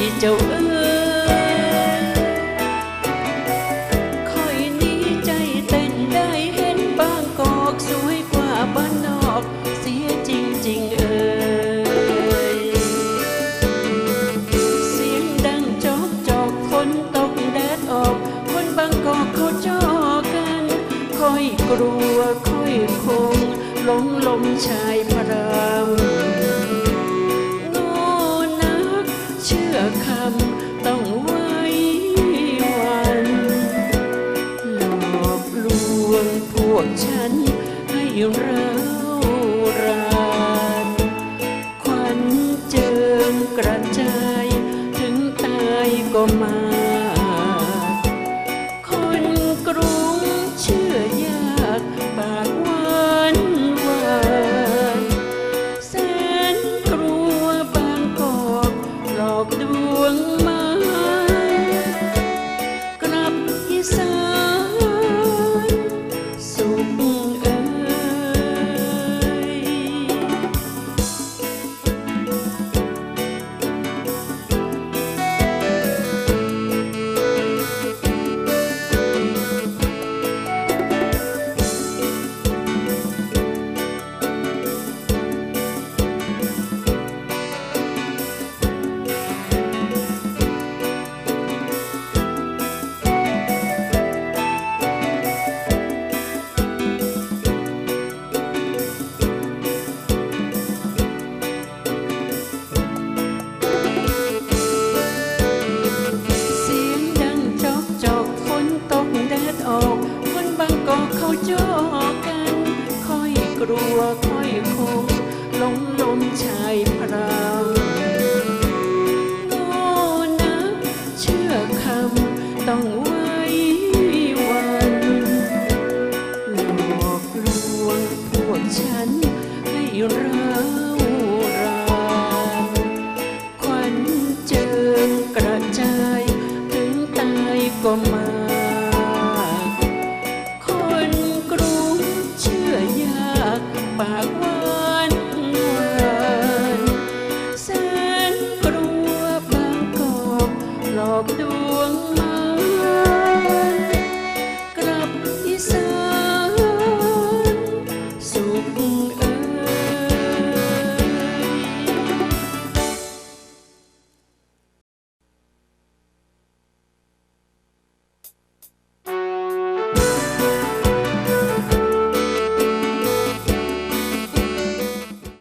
ที่เจ้าเอ๋ยคอยนี้ใจเต้นได้เห็นบางกอกสวยกว่าบ้านนอกเสียจริงๆเอ่ยเสียงดังจอกจอกฝนตกแดดออก คนบางกอกเขาจอกัน ค่อยกลัวค่อยคงหลงลมชายพราม ก็มา เขาจอกัน ค่อยกลัวค่อยคงหลงลมชายพราวโง่นะเชื่อคำต้องไว้วันหลอกลวงพวกฉันให้ร้าวราวควันเจิกระจาย ถึงตายก็มา dog do